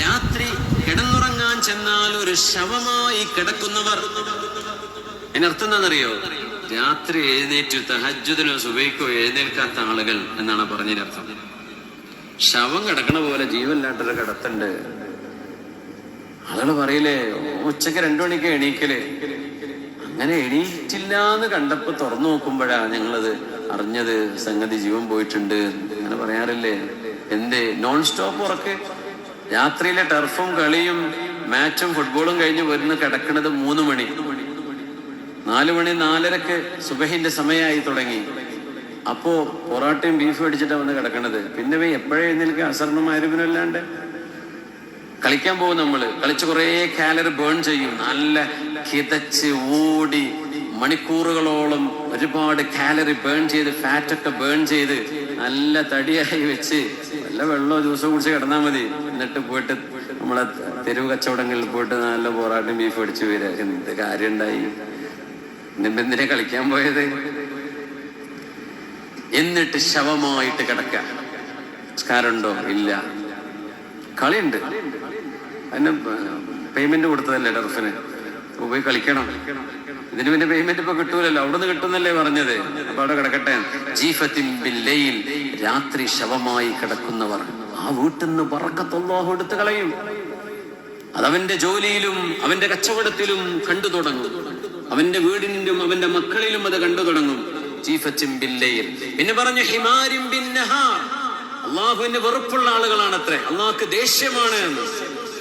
രാത്രി കിടന്നുറങ്ങാൻ ചെന്നാൽ ഒരു ശവമായി കിടക്കുന്നവർ. അതിനർത്ഥം എന്താണെന്നറിയോ? രാത്രി എഴുന്നേറ്റ് തഹജ്ജുദിനോ സുബൈക്കോ എഴുന്നേൽക്കാത്ത ആളുകൾ എന്നാണ് പറഞ്ഞതിനർത്ഥം ശവം കിടക്കണ പോലെ ജീവനില്ലാത്തൊരു കിടത്തുണ്ട്. ആളുകൾ പറയില്ലേ ഉച്ചയ്ക്ക് രണ്ടു മണിക്ക് എണീക്കലേ. അങ്ങനെ എണീറ്റില്ല എന്ന് കണ്ടപ്പോ തുറന്നു നോക്കുമ്പോഴാ ഞങ്ങളത് അറിഞ്ഞത് സംഗതി ജീവൻ പോയിട്ടുണ്ട്. അങ്ങനെ പറയാറില്ലേ? എന്തേ? നോൺ സ്റ്റോപ്പ് ഉറക്ക്. രാത്രിയിലെ ടർഫും കളിയും മാച്ചും ഫുട്ബോളും കഴിഞ്ഞ് വരുന്ന കിടക്കുന്നത് മൂന്ന് മണി. നാലു മണി നാലരക്ക് സുബഹിന്റെ സമയമായി തുടങ്ങി. അപ്പോ പൊറാട്ടയും ബീഫും അടിച്ചിട്ടാ വന്ന് കിടക്കണത്. പിന്നെ എപ്പോഴേ അസറിനും ആരുവിനും അല്ലാണ്ട്. കളിക്കാൻ പോകും നമ്മൾ. കളിച്ച് കുറേ കാലറി ബേൺ ചെയ്യും. നല്ല കിതച്ച് ഓടി മണിക്കൂറുകളോളം ഒരുപാട് കാലറി ബേൺ ചെയ്ത് ഫാറ്റൊക്കെ ബേൺ ചെയ്ത് നല്ല തടിയായി വെച്ച് നല്ല വെള്ളമോ ജ്യൂസോ കുടിച്ച് കിടന്നാൽ മതി. എന്നിട്ട് പോയിട്ട് നമ്മളെ തെരുവ് കച്ചവടങ്ങളിൽ പോയിട്ട് നല്ല പോറാട്ടും ബീഫ് അടിച്ചു വരിക. എന്ത് കാര്യം ഉണ്ടായി എന്നിട്ട് കളിക്കാൻ പോയത്? എന്നിട്ട് ശവമായിട്ട് കിടക്ക. സംസ്കാരമുണ്ടോ ഇല്ല. കളിയുണ്ട്. അതിന് പേയ്മെന്റ് കൊടുത്തതല്ലേ ടർഫിന് പോയി കളിക്കണം. ഇതിന് പിന്നെ പേയ്മെന്റ് ഇപ്പൊ കിട്ടൂലല്ലോ. അവിടുന്ന് കിട്ടുന്നല്ലേ പറഞ്ഞത്. അപ്പൊ അവിടെ കിടക്കട്ടെ. ജീഫത്തിൻ ബില്ലയിൽ രാത്രി ശവമായി കിടക്കുന്നവർ ആ വീട്ടിൽ നിന്ന് പറക്കത്തല്ലാഹു എടുത്ത് കളയും. അതവന്റെ ജോലിയിലും അവന്റെ കച്ചവടത്തിലും കണ്ടു തുടങ്ങും. അവന്റെ വീടിനും അവന്റെ മക്കളിലും അത് കണ്ടു തുടങ്ങും. ബില്ലയിൽ പിന്നെ പറഞ്ഞു ഹിമാരിം ബിൻ നഹാർ. അള്ളാഹുവിന് വെറുപ്പുള്ള ആളുകളാണ് അത്രേ അള്ളാഹ്ക്ക് ദേഷ്യമാണ്.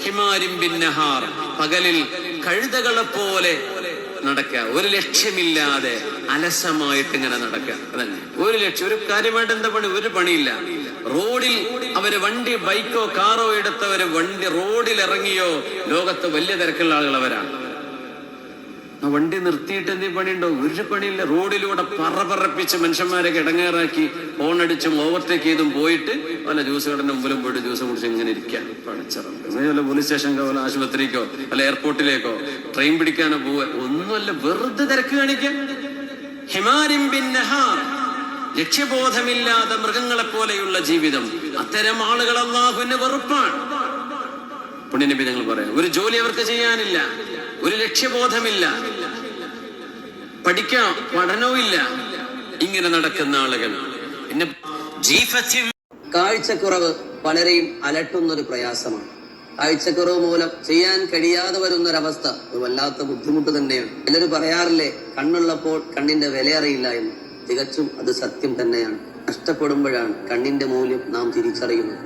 ഹിമാരിം ബിൻ നഹാർ. പകലിൽ കഴുതകളെ പോലെ നടക്കുക. ഒരു ലക്ഷ്യമില്ലാതെ അലസമായിട്ട് ഇങ്ങനെ നടക്കുക. അതന്നെ. ഒരു ലക്ഷ്യം ഒരു കാര്യമായിട്ട് എന്താ പണി? ഒരു പണിയില്ല. റോഡിൽ അവർ വണ്ടി ബൈക്കോ കാറോ എടുത്തവര് വണ്ടി റോഡിൽ ഇറങ്ങിയോ ലോകത്ത് വലിയ തിരക്കുള്ള ആളുകൾ അവരാണ്. വണ്ടി നിർത്തിയിട്ട് എന്തെങ്കിലും പണിയുണ്ടോ? ഒരു പണിയില്ല. റോഡിലൂടെ പറ പറപ്പിച്ച് മനുഷ്യന്മാരെ കിടങ്ങേറാക്കി ഹോണടിച്ചും ഓവർടേക്ക് ചെയ്തും പോയിട്ട് പല ജ്യൂസ് കടന്റെ മുമ്പിലും പോയിട്ട് ജ്യൂസ് കുടിച്ച് ഇങ്ങനെ ഇരിക്കാൻ പഠിച്ചിറങ്ങും പോലീസ് സ്റ്റേഷൻ വല്ല ആശുപത്രിക്കോ അല്ല എയർപോർട്ടിലേക്കോ ട്രെയിൻ പിടിക്കാനോ പോവുക. ഒന്നുമല്ല വെറുതെ തിരക്ക് കാണിക്കാൻ. ഹിമാരിം ലക്ഷ്യബോധമില്ലാതെ മൃഗങ്ങളെ പോലെയുള്ള ജീവിതം. അത്തരം ആളുകൾ അള്ളാഹുവിന് വെറുപ്പാണ്. പുണ്യനബി ഞങ്ങൾ പറയാം ഒരു ജോലി അവർക്ക് ചെയ്യാനില്ല ഒരു ലക്ഷ്യബോധമില്ല പഠിക്കാം പഠനവും ഇല്ല ഇങ്ങനെ നടക്കുന്ന ആളുകൾ. പിന്നെ കാഴ്ചക്കുറവ് പലരെയും അലട്ടുന്ന ഒരു പ്രയാസമാണ്. കാഴ്ചക്കുറവ് മൂലം ചെയ്യാൻ കഴിയാതെ വരുന്ന ഒരവസ്ഥ ഒരു വല്ലാത്ത ബുദ്ധിമുട്ട് തന്നെയാണ്. ചിലർ പറയാറില്ലേ കണ്ണുള്ളപ്പോൾ കണ്ണിന്റെ വില അറിയില്ല എന്ന്. തികച്ചും അത് സത്യം തന്നെയാണ്. നഷ്ടപ്പെടുമ്പോഴാണ് കണ്ണിന്റെ മൂല്യം നാം തിരിച്ചറിയുന്നത്.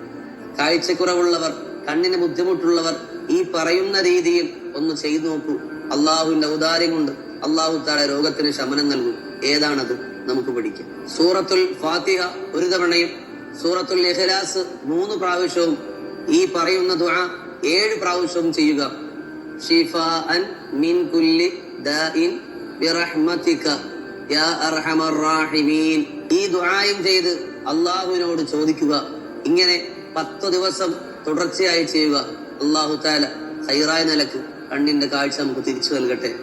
കാഴ്ചക്കുറവുള്ളവർ കണ്ണിന് ബുദ്ധിമുട്ടുള്ളവർ ഈ പറയുന്ന രീതിയിൽ ഒന്ന് ചെയ്തു നോക്കൂ. അള്ളാഹുവിന്റെ ഔദാര്യം കൊണ്ട് അള്ളാഹു താഴെ രോഗത്തിന് ശമനം നൽകും. ഏതാണത്? നമുക്ക് പഠിക്കാം. സൂറത്തുൽ ഫാത്തിഹ ഒരു തവണയും സൂറത്തുൽ ഇഖ്ലാസ് മൂന്ന് പ്രാവശ്യവും ഈ പറയുന്ന ദുആ ഏഴ് പ്രാവശ്യവും ചെയ്യുക. മിൻ കുല്ലി ദാഇൻ ബിറഹ്മതിക. യാ അർഹമർ റാഹിമീൻ. ഈ ദുആയും ചെയ്ത് അള്ളാഹുവിനോട് ചോദിക്കുക. ഇങ്ങനെ പത്ത് ദിവസം തുടർച്ചയായി ചെയ്യുക. അള്ളാഹു താല ഹൈറായ നിലയ്ക്ക് കണ്ണിന്റെ കാഴ്ച നമുക്ക് തിരിച്ചു നൽകട്ടെ.